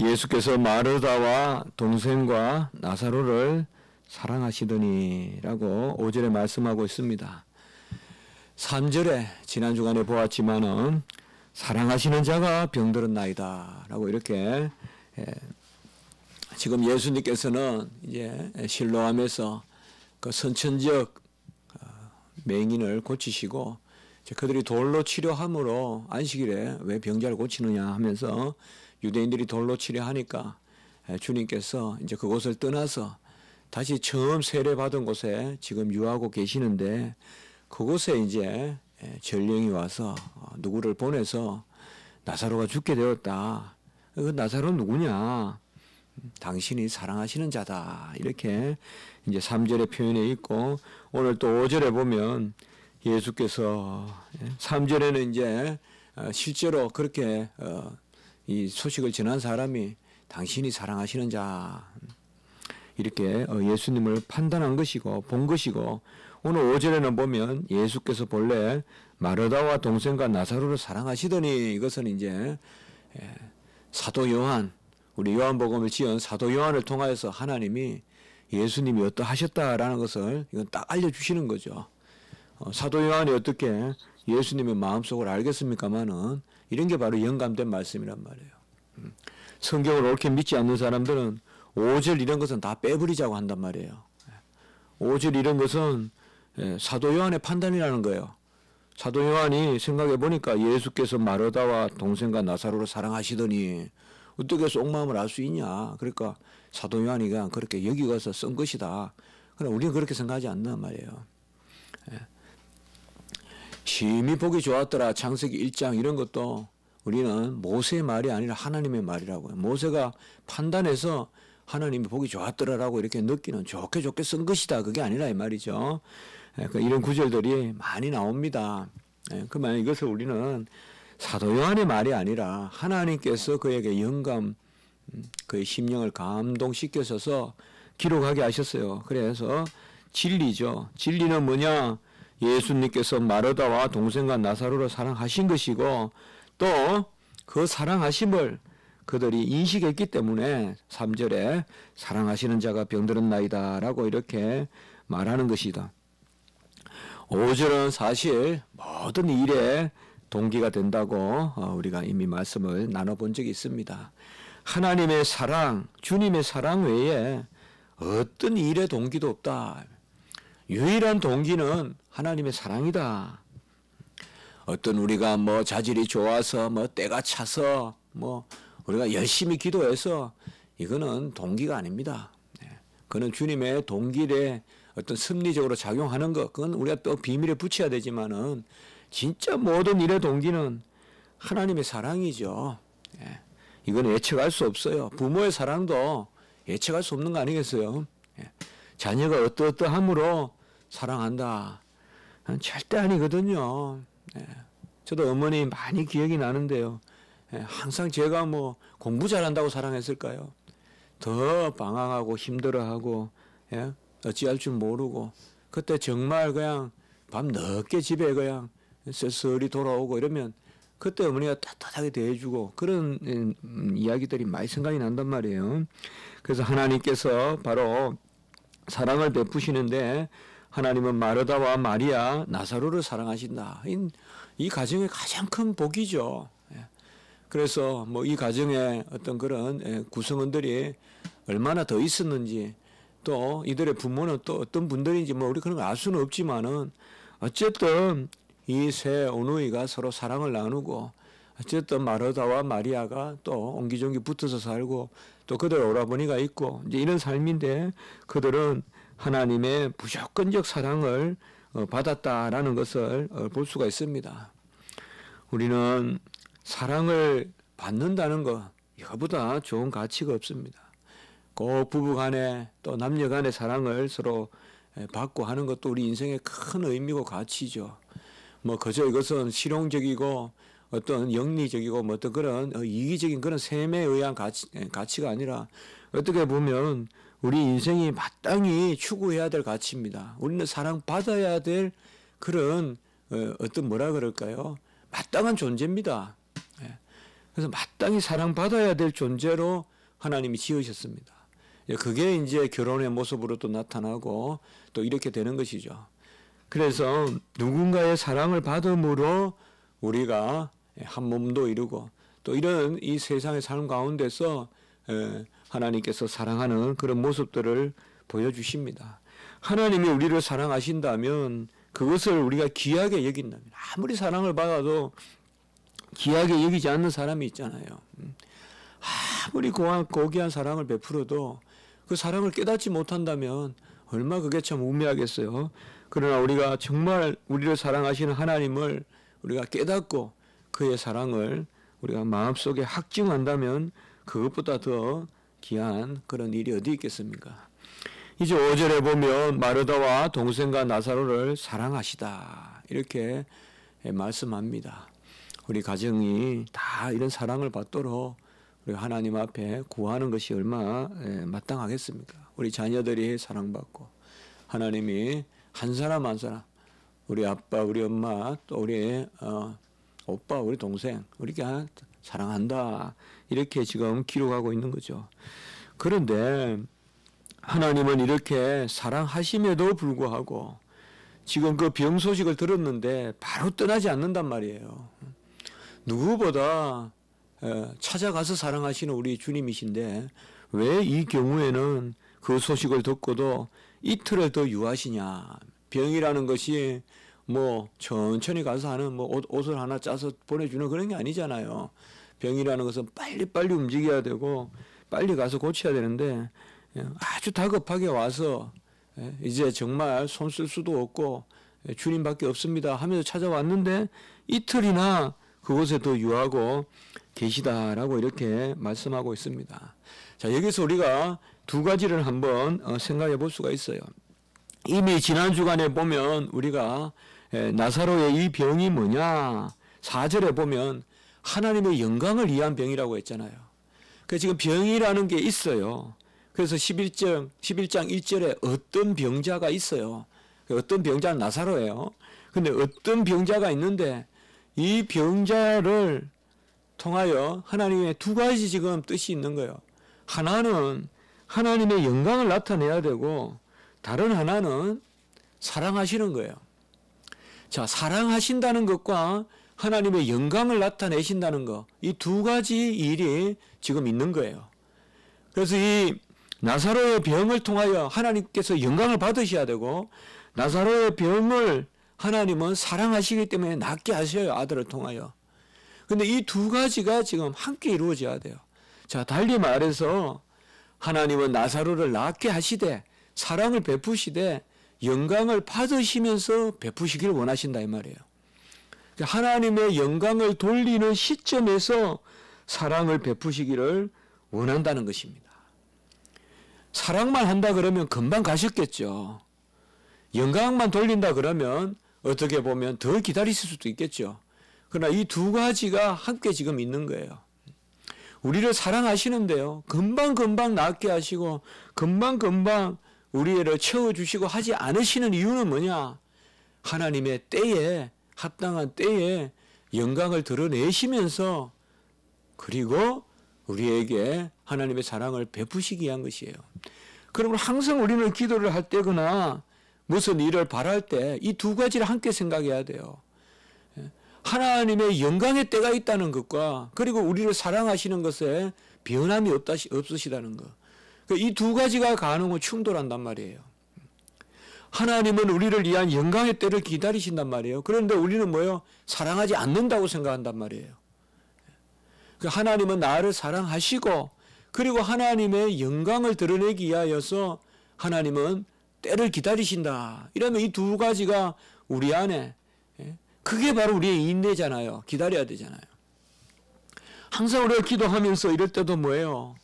예수께서 마르다와 동생과 나사로를 사랑하시더니라고 5절에 말씀하고 있습니다. 3절에 지난 주간에 보았지만은 사랑하시는 자가 병들은 나이다 라고 이렇게 예, 지금 예수님께서는 이제 실로암에서 그 선천적 어, 맹인을 고치시고 그들이 돌로 치료함으로 안식일에 왜 병자를 고치느냐 하면서 유대인들이 돌로 치료하니까 주님께서 이제 그곳을 떠나서 다시 처음 세례받은 곳에 지금 유하고 계시는데 그곳에 이제 전령이 와서 어, 누구를 보내서 나사로가 죽게 되었다. 그 나사로 누구냐? 당신이 사랑하시는 자다. 이렇게 이제 3절의 표현에 있고 오늘 또 5절에 보면 예수께서 3절에는 이제 어, 실제로 그렇게 어, 이 소식을 전한 사람이 당신이 사랑하시는 자 이렇게 어, 예수님을 판단한 것이고 본 것이고 오늘 5절에는 보면 예수께서 본래 마르다와 동생과 나사로를 사랑하시더니 이것은 이제 사도 요한 우리 요한복음을 지은 사도 요한을 통하여서 하나님이 예수님이 어떠하셨다라는 것을 이건 딱 알려주시는 거죠. 어, 사도 요한이 어떻게 예수님의 마음속을 알겠습니까마는 이런 게 바로 영감된 말씀이란 말이에요. 음. 성경을 옳게 믿지 않는 사람들은 5절 이런 것은 다 빼버리자고 한단 말이에요. 5절 이런 것은 예, 사도 요한의 판단이라는 거예요. 사도 요한이 생각해 보니까 예수께서 마르다와 동생과 나사로를 사랑하시더니 어떻게 속마음을 알 수 있냐. 그러니까 사도 요한이 그냥 그렇게 여기 가서 쓴 것이다. 그럼 우리는 그렇게 생각하지 않는 말이에요. 예. 심히 보기 좋았더라. 창세기 1장 이런 것도 우리는 모세의 말이 아니라 하나님의 말이라고요. 모세가 판단해서 하나님이 보기 좋았더라라고 이렇게 느끼는 좋게 좋게 쓴 것이다. 그게 아니라 이 말이죠. 예, 그 이런 구절들이 많이 나옵니다. 예, 그러면 이것을 우리는 사도 요한의 말이 아니라 하나님께서 그에게 영감, 음, 그의 심령을 감동시켜서 기록하게 하셨어요. 그래서 진리죠. 진리는 뭐냐? 예수님께서 마르다와 동생과 나사로를 사랑하신 것이고 또 그 사랑하심을 그들이 인식했기 때문에 3절에 사랑하시는 자가 병들은 나이다 라고 이렇게 말하는 것이다. 5절은 사실 모든 일에 동기가 된다고 어, 우리가 이미 말씀을 나눠본 적이 있습니다. 하나님의 사랑, 주님의 사랑 외에 어떤 일의 동기도 없다. 유일한 동기는 하나님의 사랑이다. 어떤 우리가 뭐 자질이 좋아서 뭐 때가 차서 뭐 우리가 열심히 기도해서 이거는 동기가 아닙니다. 네. 그는 주님의 동기에 어떤 섭리적으로 작용하는 것, 그건 우리가 또 비밀에 붙여야 되지만은 진짜 모든 일의 동기는 하나님의 사랑이죠. 예. 이건 예측할 수 없어요. 부모의 사랑도 예측할 수 없는 거 아니겠어요? 예. 자녀가 어떠어떠함으로 사랑한다. 절대 아니거든요. 예. 저도 어머니 많이 기억이 나는데요. 예. 항상 제가 뭐 공부 잘한다고 사랑했을까요? 더 방황하고 힘들어하고 예? 어찌할 줄 모르고 그때 정말 그냥 밤 늦게 집에 그냥 쓸쓸히 돌아오고 이러면 그때 어머니가 따뜻하게 대해주고 그런 음, 이야기들이 많이 생각이 난단 말이에요. 그래서 하나님께서 바로 사랑을 베푸시는데 하나님은 마르다와 마리아, 나사로를 사랑하신다. 이, 이 가정의 가장 큰 복이죠. 예. 그래서 뭐 이 가정의 어떤 그런 예, 구성원들이 얼마나 더 있었는지 또 이들의 부모는 또 어떤 분들인지 뭐 우리 그런 거 알 수는 없지만은 어쨌든 이세 어누이가 서로 사랑을 나누고 어쨌든 마르다와 마리아가 또 옹기종기 붙어서 살고 또 그들 오라버니가 있고 이제 이런 삶인데 그들은 하나님의 무조건적 사랑을 어, 받았다라는 것을 어, 볼 수가 있습니다. 우리는 사랑을 받는다는 것 이거보다 좋은 가치가 없습니다. 꼭 부부 간에 또 남녀 간의 사랑을 서로 받고 하는 것도 우리 인생의 큰 의미고 가치죠. 뭐 그저 이것은 실용적이고 어떤 영리적이고 뭐 어떤 그런 어, 이기적인 그런 셈에 의한 가치, 가치가 아니라 어떻게 보면 우리 인생이 마땅히 추구해야 될 가치입니다. 우리는 사랑받아야 될 그런 어, 어떤 뭐라 그럴까요? 마땅한 존재입니다. 예. 그래서 마땅히 사랑받아야 될 존재로 하나님이 지으셨습니다. 예, 그게 이제 결혼의 모습으로 또 나타나고 또 이렇게 되는 것이죠. 그래서 누군가의 사랑을 받음으로 우리가 한 몸도 이루고 또 이런 이 세상의 삶 가운데서 하나님께서 사랑하는 그런 모습들을 보여주십니다. 하나님이 우리를 사랑하신다면 그것을 우리가 귀하게 여긴다면 아무리 사랑을 받아도 귀하게 여기지 않는 사람이 있잖아요. 음. 아무리 고한, 고귀한 사랑을 베풀어도 그 사랑을 깨닫지 못한다면 얼마 그게 참 우매하겠어요. 그러나 우리가 정말 우리를 사랑하시는 하나님을 우리가 깨닫고 그의 사랑을 우리가 마음속에 확증한다면 그것보다 더 귀한 그런 일이 어디 있겠습니까? 이제 5절에 보면 마르다와 동생과 나사로를 사랑하시다. 이렇게 말씀합니다. 우리 가정이 다 이런 사랑을 받도록 우리 하나님 앞에 구하는 것이 얼마 마땅하겠습니까? 우리 자녀들이 사랑받고 하나님이 한 사람 한 사람 우리 아빠 우리 엄마 또 우리 어, 오빠 우리 동생 우리가 사랑한다 이렇게 지금 기록하고 있는 거죠. 그런데 하나님은 이렇게 사랑하심에도 불구하고 지금 그 병 소식을 들었는데 바로 떠나지 않는단 말이에요. 누구보다 찾아가서 사랑하시는 우리 주님이신데 왜 이 경우에는 그 소식을 듣고도 이틀을 더 유하시냐. 병이라는 것이 뭐 천천히 가서 하는 뭐 옷, 옷을 하나 짜서 보내주는 그런 게 아니잖아요. 병이라는 것은 빨리 빨리 움직여야 되고 빨리 가서 고쳐야 되는데 예, 아주 다급하게 와서 예, 이제 정말 손 쓸 수도 없고 예, 주님밖에 없습니다 하면서 찾아왔는데 이틀이나 그곳에 더 유하고 계시다라고 이렇게 말씀하고 있습니다. 자 여기서 우리가 두 가지를 한번 어, 생각해 볼 수가 있어요. 이미 지난 주간에 보면 우리가 나사로의 이 병이 뭐냐 4절에 보면 하나님의 영광을 위한 병이라고 했잖아요. 그 지금 병이라는 게 있어요. 그래서 11장 11장 1절에 어떤 병자가 있어요. 그 어떤 병자는 나사로예요. 근데 어떤 병자가 있는데 이 병자를 통하여 하나님의 두 가지 지금 뜻이 있는 거예요. 하나는 하나님의 영광을 나타내야 되고 다른 하나는 사랑하시는 거예요. 자, 사랑하신다는 것과 하나님의 영광을 나타내신다는 것, 이 두 가지 일이 지금 있는 거예요. 그래서 이 나사로의 병을 통하여 하나님께서 영광을 받으셔야 되고, 나사로의 병을 하나님은 사랑하시기 때문에 낫게 하셔요, 아들을 통하여. 근데 이 두 가지가 지금 함께 이루어져야 돼요. 자, 달리 말해서 하나님은 나사로를 낫게 하시되, 사랑을 베푸시되, 영광을 받으시면서 베푸시기를 원하신다 이 말이에요. 하나님의 영광을 돌리는 시점에서 사랑을 베푸시기를 원한다는 것입니다. 사랑만 한다 그러면 금방 가셨겠죠. 영광만 돌린다 그러면 어떻게 보면 더 기다리실 수도 있겠죠. 그러나 이 두 가지가 함께 지금 있는 거예요. 우리를 사랑하시는데요. 금방금방 낫게 하시고 금방금방 우리를 채워주시고 하지 않으시는 이유는 뭐냐? 하나님의 때에 합당한 때에 영광을 드러내시면서 그리고 우리에게 하나님의 사랑을 베푸시기 위한 것이에요. 그러면 항상 우리는 기도를 할 때거나 무슨 일을 바랄 때 이 두 가지를 함께 생각해야 돼요. 하나님의 영광의 때가 있다는 것과 그리고 우리를 사랑하시는 것에 변함이 없다, 없으시다는 것. 그 이두 가지가 가능은 충돌한단 말이에요. 하나님은 우리를 위한 영광의 때를 기다리신단 말이에요. 그런데 우리는 뭐요? 사랑하지 않는다고 생각한단 말이에요. 그 하나님은 나를 사랑하시고 그리고 하나님의 영광을 드러내기 위하여서 하나님은 때를 기다리신다. 이러면 이 두 가지가 우리 안에 예? 그게 바로 우리의 인내잖아요. 기다려야 되잖아요. 항상 우리가 기도하면서 이럴 때도 뭐예요?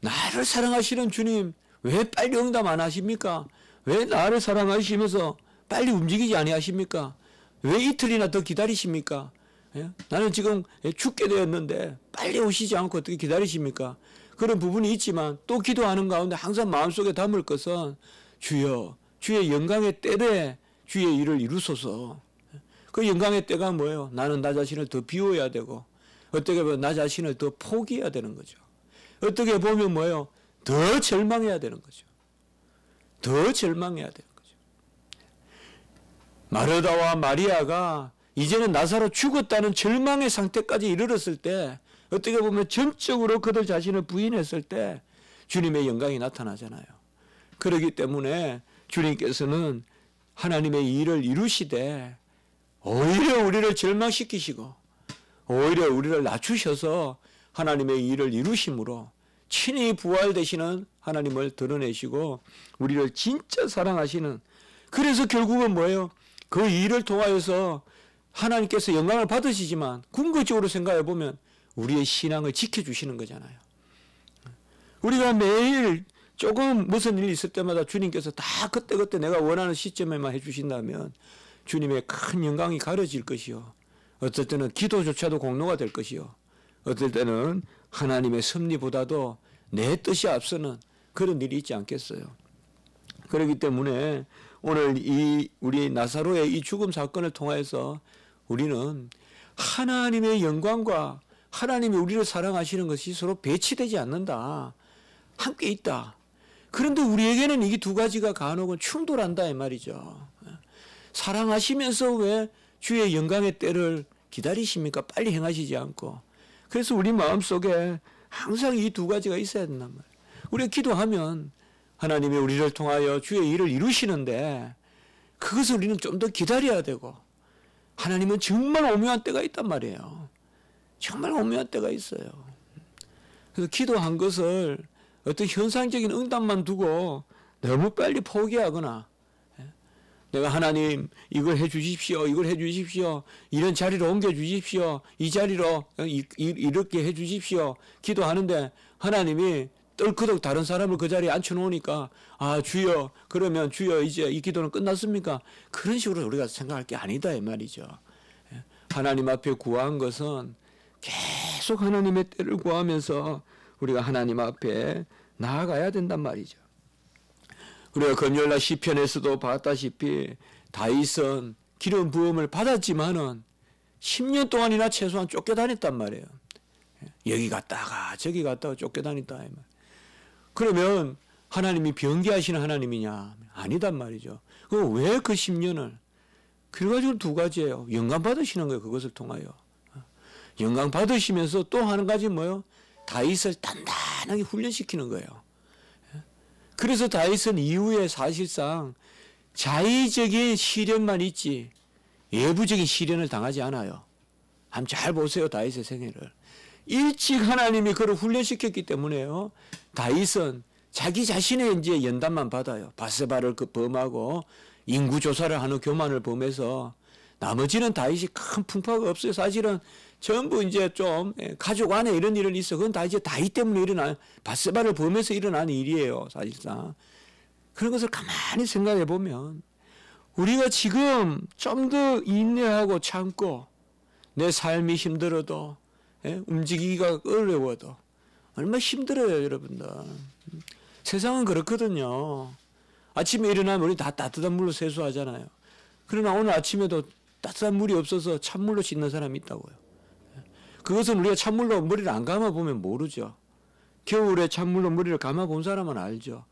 나를 사랑하시는 주님 왜 빨리 응답 안 하십니까? 왜 나를 사랑하시면서 빨리 움직이지 아니하십니까? 왜 이틀이나 더 기다리십니까? 예? 나는 지금 죽게 되었는데 빨리 오시지 않고 어떻게 기다리십니까? 그런 부분이 있지만 또 기도하는 가운데 항상 마음속에 담을 것은 주여 주의 영광의 때에 주의 일을 이루소서 그 영광의 때가 뭐예요? 나는 나 자신을 더 비워야 되고 어떻게 보면 나 자신을 더 포기해야 되는 거죠. 어떻게 보면 뭐예요? 더 절망해야 되는 거죠. 더 절망해야 되는 거죠. 마르다와 마리아가 이제는 나사로 죽었다는 절망의 상태까지 이르렀을 때 어떻게 보면 전적으로 그들 자신을 부인했을 때 주님의 영광이 나타나잖아요. 그러기 때문에 주님께서는 하나님의 일을 이루시되 오히려 우리를 절망시키시고 오히려 우리를 낮추셔서 하나님의 일을 이루심으로 친히 부활되시는 하나님을 드러내시고 우리를 진짜 사랑하시는 그래서 결국은 뭐예요? 그 일을 통하여서 하나님께서 영광을 받으시지만 궁극적으로 생각해 보면 우리의 신앙을 지켜주시는 거잖아요. 우리가 매일 조금 무슨 일이 있을 때마다 주님께서 다 그때그때 내가 원하는 시점에만 해주신다면 주님의 큰 영광이 가려질 것이요. 어떨 때는 기도조차도 공로가 될 것이요. 어떨 때는 하나님의 섭리보다도 내 뜻이 앞서는 그런 일이 있지 않겠어요. 그렇기 때문에 오늘 이 우리 나사로의 이 죽음 사건을 통해서 우리는 하나님의 영광과 하나님이 우리를 사랑하시는 것이 서로 배치되지 않는다. 함께 있다. 그런데 우리에게는 이게 두 가지가 간혹은 충돌한다 이 말이죠. 사랑하시면서 왜 주의 영광의 때를 기다리십니까? 빨리 행하시지 않고. 그래서 우리 마음속에 항상 이 두 가지가 있어야 된단 말이에요. 우리가 기도하면 하나님이 우리를 통하여 주의 일을 이루시는데 그것을 우리는 좀 더 기다려야 되고 하나님은 정말 오묘한 때가 있단 말이에요. 정말 오묘한 때가 있어요. 그래서 기도한 것을 어떤 현상적인 응답만 두고 너무 빨리 포기하거나 예? 내가 하나님 이걸 해 주십시오. 이걸 해 주십시오. 이런 자리로 옮겨 주십시오. 이 자리로 이렇게 해 주십시오. 기도하는데 하나님이 떨크덕 다른 사람을 그 자리에 앉혀 놓으니까 아 주여 그러면 주여 이제 이 기도는 끝났습니까? 그런 식으로 우리가 생각할 게 아니다 이 말이죠. 예? 하나님 앞에 구한 것은 계속 하나님의 때를 구하면서 우리가 하나님 앞에 나아가야 된단 말이죠. 우리가 건열나 시편에서도 봤다시피 다윗은 기름 부음을 받았지만은 10년 동안이나 최소한 쫓겨다녔단 말이에요. 여기 갔다가 저기 갔다가 쫓겨다녔다. 그러면 하나님이 변기하시는 하나님이냐? 아니단 말이죠. 그럼 왜 그 10년을? 그래가지고 두 가지예요. 영감 받으시는 거예요. 그것을 통하여. 영광 받으시면서 또한 가지 뭐요? 다윗을 단단하게 훈련시키는 거예요. 그래서 다윗은 이후에 사실상 자의적인 시련만 있지 외부적인 시련을 당하지 않아요. 한번 잘 보세요 다윗의 생애를. 일찍 하나님이 그를 훈련시켰기 때문에요. 다윗은 자기 자신의 이제 연단만 받아요. 바세바를 그 범하고 인구 조사를 하는 교만을 범해서 나머지는 다윗이 큰 풍파가 없어요. 사실은 전부 이제 좀 예, 가족 안에 이런 일은 있어. 그건 다 이제 다이 때문에 일어난 바스바를 보면서 일어난 일이에요. 사실상. 그런 것을 가만히 생각해 보면 우리가 지금 좀 더 인내하고 참고 내 삶이 힘들어도 예? 움직이기가 어려워도 얼마나 힘들어요, 여러분들. 세상은 그렇거든요. 아침에 일어나면 우리 다 따뜻한 물로 세수하잖아요. 그러나 오늘 아침에도 따뜻한 물이 없어서 찬물로 씻는 사람이 있다고요. 그것은 우리가 찬물로 머리를 안 감아보면 모르죠. 겨울에 찬물로 머리를 감아본 사람은 알죠.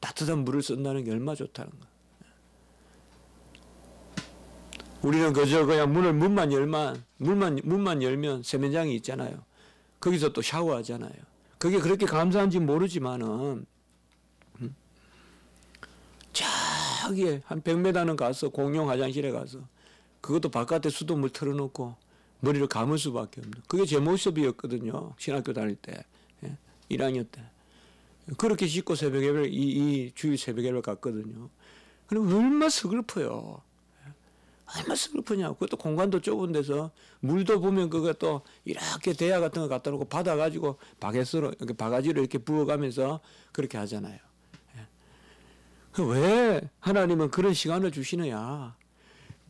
따뜻한 물을 쓴다는 게 얼마 좋다는 거. 우리는 그저 그냥 문을 문만 열만 문만 문만 열면 세면장이 있잖아요. 거기서 또 샤워하잖아요. 그게 그렇게 감사한지 모르지만은 음? 저기에 한 100m는 가서 공용 화장실에 가서 그것도 바깥에 수돗물 틀어놓고 머리를 감을 수밖에 없는. 그게 제 모습이었거든요. 신학교 다닐 때. 예? 1학년 때. 그렇게 씻고 새벽 예배, 이, 이 주일 새벽 예배 갔거든요. 그럼 얼마나 서글퍼요. 예? 얼마나 서글프냐고. 그것도 공간도 좁은 데서 물도 보면 그거 또 이렇게 대야 같은 거 갖다 놓고 받아가지고 바게스로, 이렇게 바가지로 이렇게 부어가면서 그렇게 하잖아요. 예? 왜 하나님은 그런 시간을 주시느냐.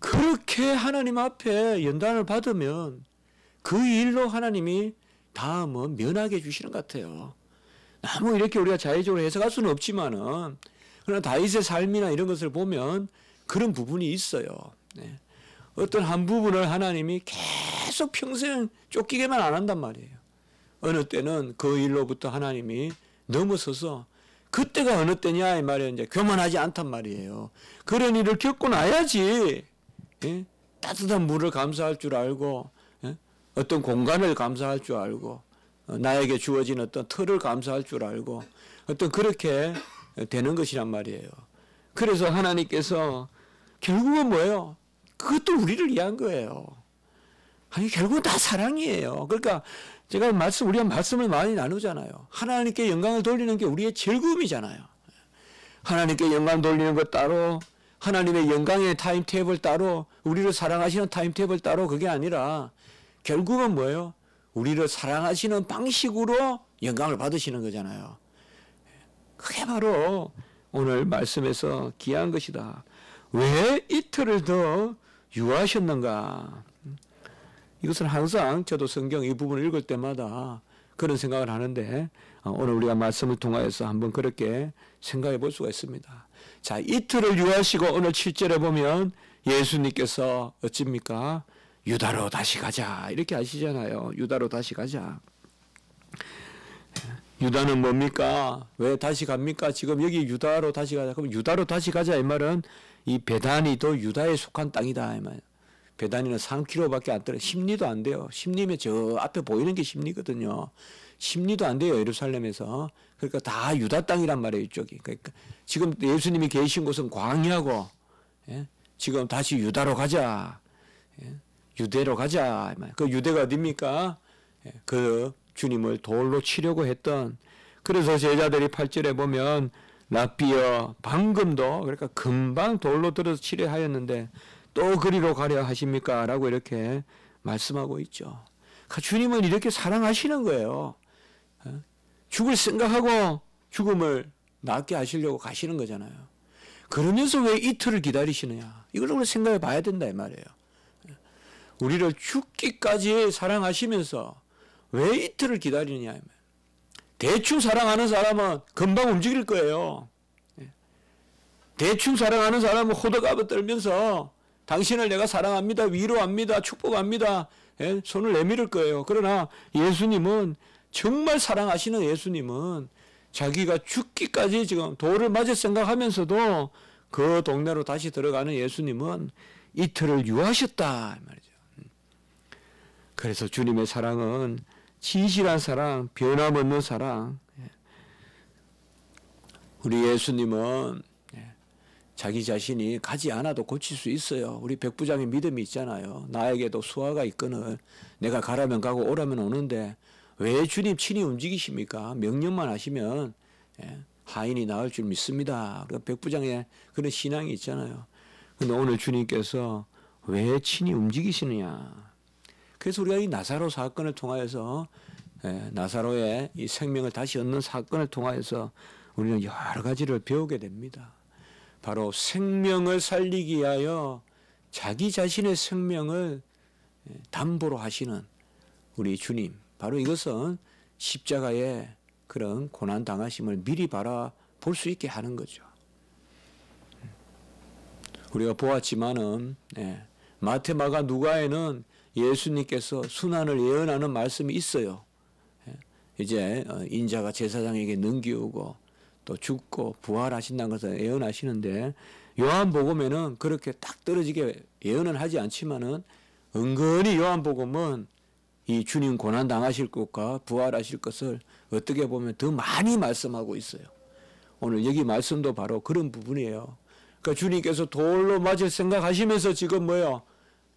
그렇게 하나님 앞에 연단을 받으면 그 일로 하나님이 다뭐 면하게 해주시는 것 같아요. 너무 이렇게 우리가 자의적으로 해석할 수는 없지만은 그러나 다윗의 삶이나 이런 것을 보면 그런 부분이 있어요. 네. 어떤 한 부분을 하나님이 계속 평생 쫓기게만 안 한단 말이에요. 어느 때는 그 일로부터 하나님이 넘어서서 그때가 어느 때냐 이 말이에요. 이제 교만하지 않단 말이에요. 그런 일을 겪고 나야지 예? 따뜻한 물을 감사할 줄 알고 예? 어떤 공간을 감사할 줄 알고 어, 나에게 주어진 어떤 틀을 감사할 줄 알고 어떤 그렇게 되는 것이란 말이에요. 그래서 하나님께서 결국은 뭐예요? 그것도 우리를 위한 거예요. 아니 결국은 다 사랑이에요. 그러니까 제가 말씀 우리가 말씀을 많이 나누잖아요. 하나님께 영광을 돌리는 게 우리의 즐거움이잖아요. 하나님께 영광 돌리는 것 따로 하나님의 영광의 타임 테이블 따로 우리를 사랑하시는 타임 테이블 따로 그게 아니라 결국은 뭐예요? 우리를 사랑하시는 방식으로 영광을 받으시는 거잖아요. 그게 바로 오늘 말씀에서 귀한 것이다. 왜 이틀을 더 유하셨는가? 이것은 항상 저도 성경 이 부분을 읽을 때마다 그런 생각을 하는데 어, 오늘 우리가 말씀을 통하여서 한번 그렇게 생각해 볼 수가 있습니다. 자, 이틀을 유하시고 오늘 7절에 보면 예수님께서 어찌입니까? 유다로 다시 가자. 이렇게 하시잖아요. 유다로 다시 가자. 유다는 뭡니까? 왜 다시 갑니까? 지금 여기 유다로 다시 가자. 그럼 유다로 다시 가자. 이 말은 이 베단이도 유다에 속한 땅이다. 이 말. 배단위는 3km밖에 안 떨어. 심리도 안 돼요. 심리면 저 앞에 보이는 게 심리거든요. 심리도 안 돼요. 예루살렘에서. 그러니까 다 유다 땅이란 말이에요. 이쪽이. 그러니까 지금 예수님이 계신 곳은 광야고 예? 지금 다시 유다로 가자. 예? 유대로 가자. 그 유대가 어딥니까? 예? 그 주님을 돌로 치려고 했던 그래서 제자들이 8절에 보면 라비어 방금도 그러니까 금방 돌로 들어서 치려 하였는데 또 그리로 가려 하십니까? 라고 이렇게 말씀하고 있죠. 그러니까 주님은 이렇게 사랑하시는 거예요. 어? 죽을 생각하고 죽음을 낫게 하시려고 가시는 거잖아요. 그러면서 왜 이틀을 기다리시느냐? 이걸 우리 생각해 봐야 된다 이 말이에요. 우리를 죽기까지 사랑하시면서 왜 이틀을 기다리느냐? 대충 사랑하는 사람은 금방 움직일 거예요. 예. 대충 사랑하는 사람은 호들갑을 떨면서 당신을 내가 사랑합니다. 위로합니다. 축복합니다. 예? 손을 내밀을 거예요. 그러나 예수님은 정말 사랑하시는 예수님은 자기가 죽기까지 지금 돌을 맞을 생각하면서도 그 동네로 다시 들어가는 예수님은 이틀을 유하셨다 말이죠. 그래서 주님의 사랑은 진실한 사랑, 변함없는 사랑. 예. 우리 예수님은 자기 자신이 가지 않아도 고칠 수 있어요. 우리 백부장의 믿음이 있잖아요. 나에게도 수화가 있거늘 내가 가라면 가고 오라면 오는데 왜 주님 친히 움직이십니까? 명령만 하시면 예, 하인이 나을 줄 믿습니다. 그러니까 백부장의 그런 신앙이 있잖아요. 근데 오늘 주님께서 왜 친히 움직이시느냐? 그래서 우리가 이 나사로 사건을 통하여서 예, 나사로의 이 생명을 다시 얻는 사건을 통하여서 우리는 여러 가지를 배우게 됩니다. 바로 생명을 살리기 위하여 자기 자신의 생명을 담보로 하시는 우리 주님. 바로 이것은 십자가의 그런 고난 당하심을 미리 바라 볼 수 있게 하는 거죠. 우리가 보았지만은 예, 마테마가 누가에는 예수님께서 순환을 예언하는 말씀이 있어요. 예, 이제 어, 인자가 제사장에게 넘기우고 또 죽고 부활하신다는 것을 예언하시는데 요한복음에는 그렇게 딱 떨어지게 예언은 하지 않지만은 은근히 요한복음은 이 주님 고난 당하실 것과 부활하실 것을 어떻게 보면 더 많이 말씀하고 있어요. 오늘 여기 말씀도 바로 그런 부분이에요. 그러니까 주님께서 돌로 맞을 생각하시면서 지금 뭐요?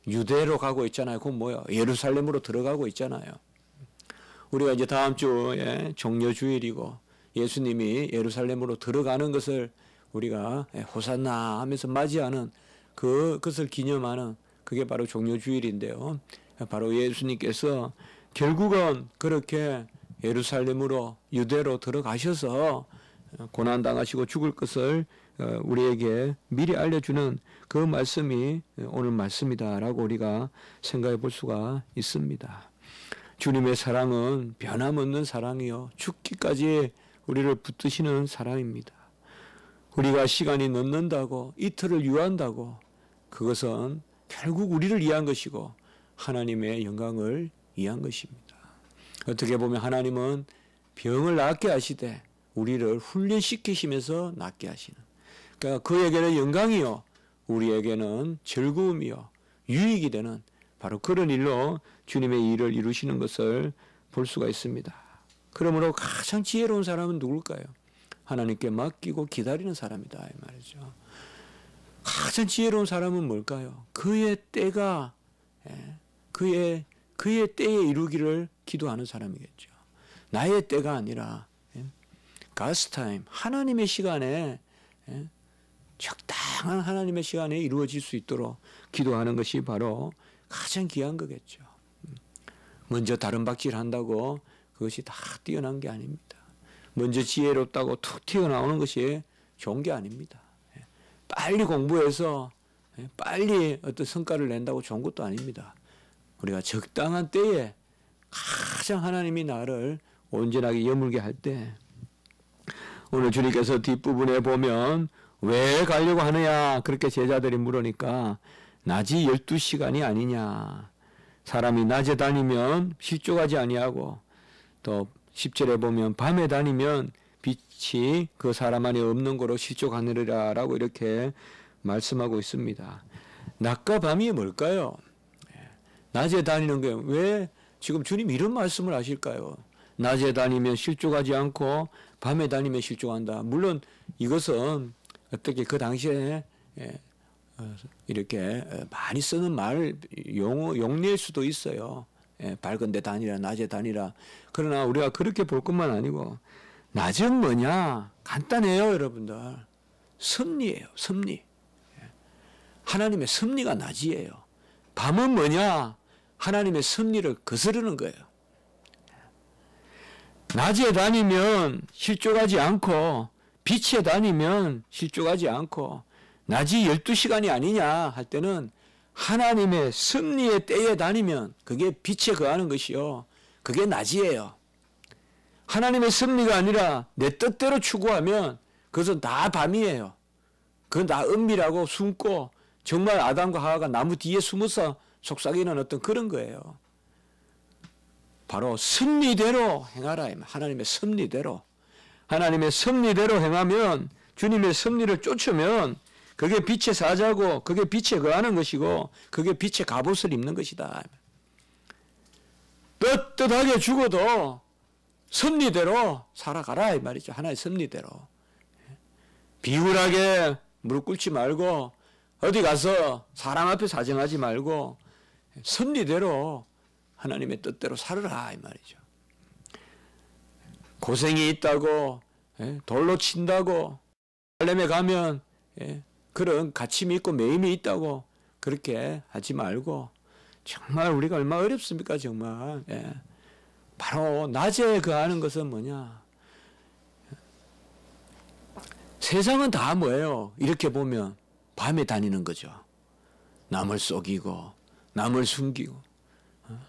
유대로 가고 있잖아요. 그건 뭐요? 예루살렘으로 들어가고 있잖아요. 우리가 이제 다음 주에 종려 주일이고 예수님이 예루살렘으로 들어가는 것을 우리가 호산나 하면서 맞이하는 그, 것을 기념하는 그게 바로 종료주일인데요. 바로 예수님께서 결국은 그렇게 예루살렘으로 유대로 들어가셔서 고난당하시고 죽을 것을 어, 우리에게 미리 알려주는 그 말씀이 오늘 말씀이다라고 우리가 생각해 볼 수가 있습니다. 주님의 사랑은 변함없는 사랑이요. 죽기까지 우리를 붙드시는 사랑입니다. 우리가 시간이 늦는다고 이틀을 유한다고 그것은 결국 우리를 위한 것이고 하나님의 영광을 이한 것입니다. 어떻게 보면 하나님은 병을 낫게 하시되 우리를 훈련시키시면서 낫게 하시는. 그러니까 그에게는 영광이요. 우리에게는 즐거움이요. 유익이 되는 바로 그런 일로 주님의 일을 이루시는 것을 볼 수가 있습니다. 그러므로 가장 지혜로운 사람은 누굴까요? 하나님께 맡기고 기다리는 사람이다 이 말이죠. 가장 지혜로운 사람은 뭘까요? 그의 때가 예, 그의 그의 때에 이루기를 기도하는 사람이겠죠. 나의 때가 아니라 God's time 하나님의 시간에 예, 적당한 하나님의 시간에 이루어질 수 있도록 기도하는 것이 바로 가장 귀한 거겠죠. 먼저 다른 박질 한다고 그것이 다 뛰어난 게 아닙니다. 먼저 지혜롭다고 툭 튀어나오는 것이 좋은 게 아닙니다. 예. 빨리 공부해서 예, 빨리 어떤 성과를 낸다고 좋은 것도 아닙니다. 우리가 적당한 때에 가장 하나님이 나를 온전하게 여물게 할 때 오늘 주님께서 뒷부분에 보면 왜 가려고 하느냐 그렇게 제자들이 물으니까 낮이 12시간이 아니냐 사람이 낮에 다니면 실족하지 아니하고 또 10절에 보면 밤에 다니면 빛이 그 사람 안에 없는 거로 실족하느라 라고 이렇게 말씀하고 있습니다. 낮과 밤이 뭘까요? 예. 낮에 다니는 게왜 지금 주님 이런 말씀을 하실까요? 낮에 다니면 실족하지 않고 밤에 다니면 실족한다. 물론 이것은 어떻게 그 당시에 예, 어, 이렇게 어, 많이 쓰는 말 용어 용례일 수도 있어요. 예, 밝은 데 다니라 낮에 다니라. 그러나 우리가 그렇게 볼 것만 아니고 낮은 뭐냐? 간단해요, 여러분들. 섭리예요, 섭리. 예. 하나님의 섭리가 낮이에요. 밤은 뭐냐? 하나님의 섭리를 거스르는 거예요. 낮에 다니면 실족하지 않고 빛에 다니면 실족하지 않고 낮이 12시간이 아니냐 할 때는 하나님의 섭리의 때에 다니면 그게 빛에 거하는 것이요. 그게 낮이에요. 하나님의 섭리가 아니라 내 뜻대로 추구하면 그것은 다 밤이에요. 그건 다 은밀하고 숨고 정말 아담과 하와가 나무 뒤에 숨어서 속삭이는 어떤 그런 거예요. 바로 섭리대로 행하라. 하나님의 섭리대로. 하나님의 섭리대로 행하면 주님의 섭리를 쫓으면 그게 빛의 사자고 그게 빛에 거하는 것이고 그게 빛의 갑옷을 입는 것이다. 떳떳하게 죽어도 섭리대로 살아가라 이 말이죠. 하나의 섭리대로. 비굴하게 무릎 꿇지 말고 어디 가서 사람 앞에 사정하지 말고 섭리대로 하나님의 뜻대로 살아라 이 말이죠. 고생이 있다고 예, 돌로 친다고 할렘에 가면 예, 그런 가침이 있고 매임이 있다고 그렇게 하지 말고 정말 우리가 얼마 어렵습니까 정말 예. 바로 낮에 그 하는 것은 뭐냐 세상은 다 뭐예요 이렇게 보면 밤에 다니는 거죠 남을 속이고 남을 숨기고 어?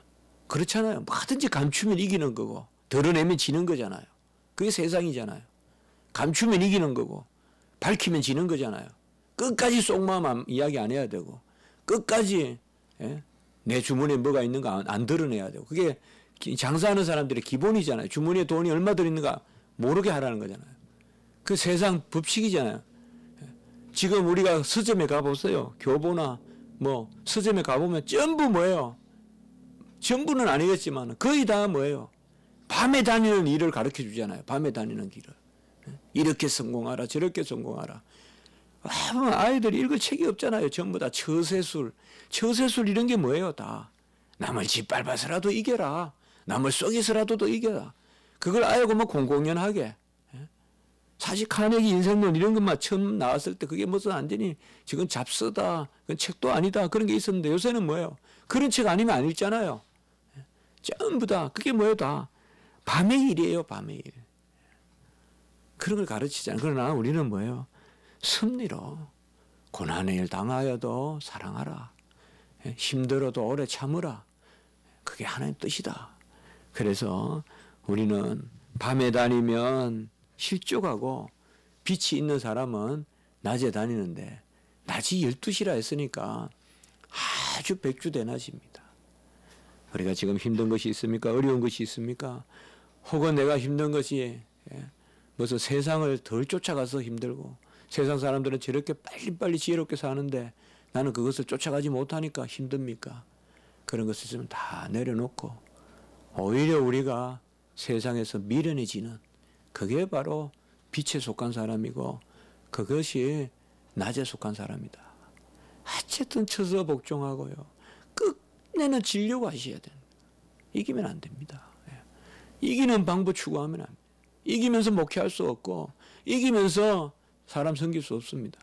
그렇잖아요 뭐든지 감추면 이기는 거고 드러내면 지는 거잖아요 그게 세상이잖아요 감추면 이기는 거고 밝히면 지는 거잖아요 끝까지 속마음 이야기 안 해야 되고 끝까지 예? 내 주머니에 뭐가 있는가 안, 안 드러내야 되고 그게 장사하는 사람들의 기본이잖아요. 주머니에 돈이 얼마 들어있는가 모르게 하라는 거잖아요. 그 세상 법칙이잖아요. 예? 지금 우리가 서점에 가보세요. 교보나 뭐 서점에 가보면 전부 뭐예요? 전부는 아니겠지만 거의 다 뭐예요? 밤에 다니는 일을 가르쳐 주잖아요. 밤에 다니는 길을. 예? 이렇게 성공하라 저렇게 성공하라. 아이들이 읽을 책이 없잖아요. 전부 다 처세술. 처세술 이런 게 뭐예요, 다. 남을 짓밟아서라도 이겨라. 남을 속여서라도 도 이겨라. 그걸 알고 뭐 공공연하게. 예? 사실 카네기 인생론 이런 것만 처음 나왔을 때 그게 무슨 안 되니 지금 잡서다. 그건 책도 아니다. 그런 게 있었는데 요새는 뭐예요? 그런 책 아니면 안 읽잖아요. 예? 전부 다. 그게 뭐예요, 다. 밤의 일이에요, 밤의 일. 그런 걸 가르치잖아요. 그러나 우리는 뭐예요? 섭리로 고난의 일 당하여도 사랑하라. 예, 힘들어도 오래 참으라. 그게 하나님 뜻이다. 그래서 우리는 밤에 다니면 실족하고 빛이 있는 사람은 낮에 다니는데 낮이 12시라 했으니까 아주 백주대낮입니다. 우리가 지금 힘든 것이 있습니까? 어려운 것이 있습니까? 혹은 내가 힘든 것이 예, 무슨 세상을 덜 쫓아가서 힘들고 세상 사람들은 저렇게 빨리빨리 지혜롭게 사는데 나는 그것을 쫓아가지 못하니까 힘듭니까? 그런 것을 좀 다 내려놓고 오히려 우리가 세상에서 미련해지는 그게 바로 빛에 속한 사람이고 그것이 낮에 속한 사람이다. 어쨌든 쳐서 복종하고요. 끝내는 진려고 하셔야 됩니다. 이기면 안 됩니다. 예. 이기는 방법 추구하면 안 됩니다. 이기면서 목회할 수 없고 이기면서 사람 섬길 수 없습니다.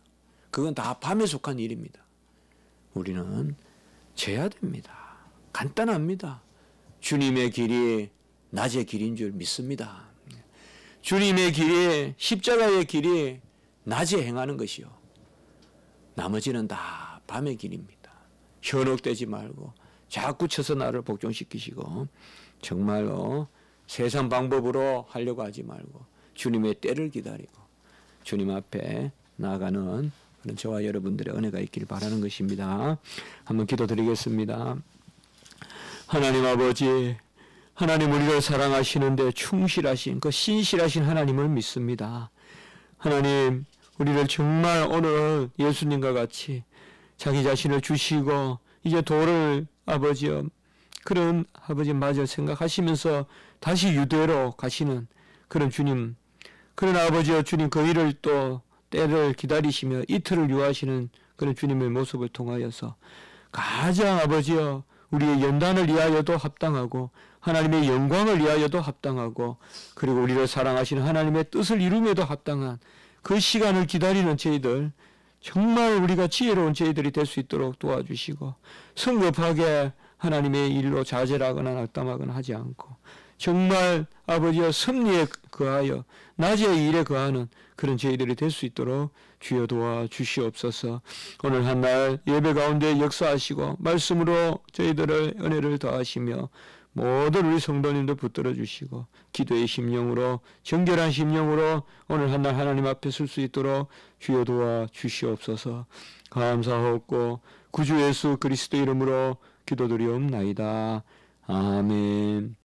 그건 다 밤에 속한 일입니다. 우리는 재야 됩니다. 간단합니다. 주님의 길이 낮의 길인 줄 믿습니다. 주님의 길이 십자가의 길이 낮에 행하는 것이요. 나머지는 다 밤의 길입니다. 현혹되지 말고 자꾸 쳐서 나를 복종시키시고 정말로 세상 방법으로 하려고 하지 말고 주님의 때를 기다리고 주님 앞에 나가는 그런 저와 여러분들의 은혜가 있기를 바라는 것입니다. 한번 기도드리겠습니다. 하나님 아버지 하나님 우리를 사랑하시는데 충실하신 그 신실하신 하나님을 믿습니다. 하나님 우리를 정말 오늘 예수님과 같이 자기 자신을 주시고 이제 도를 아버지여 그런 아버지 맞을 생각하시면서 다시 유대로 가시는 그런 주님 그런 아버지여 주님 그 일을 또 때를 기다리시며 이틀을 유하시는 그런 주님의 모습을 통하여서 가장 아버지여 우리의 연단을 위하여도 합당하고 하나님의 영광을 위하여도 합당하고 그리고 우리를 사랑하시는 하나님의 뜻을 이루며도 합당한 그 시간을 기다리는 저희들 정말 우리가 지혜로운 저희들이 될 수 있도록 도와주시고 성급하게 하나님의 일로 자제하거나 낙담하거나 하지 않고 정말 아버지의 섭리에 거하여 낮의 일에 거하는 그런 저희들이 될 수 있도록 주여 도와 주시옵소서. 오늘 한 날 예배 가운데 역사하시고 말씀으로 저희들을 은혜를 더하시며 모든 우리 성도님도 붙들어 주시고 기도의 심령으로 정결한 심령으로 오늘 한 날 하나님 앞에 설 수 있도록 주여 도와 주시옵소서. 감사하옵고 구주 예수 그리스도 이름으로 기도드리옵나이다. 아멘.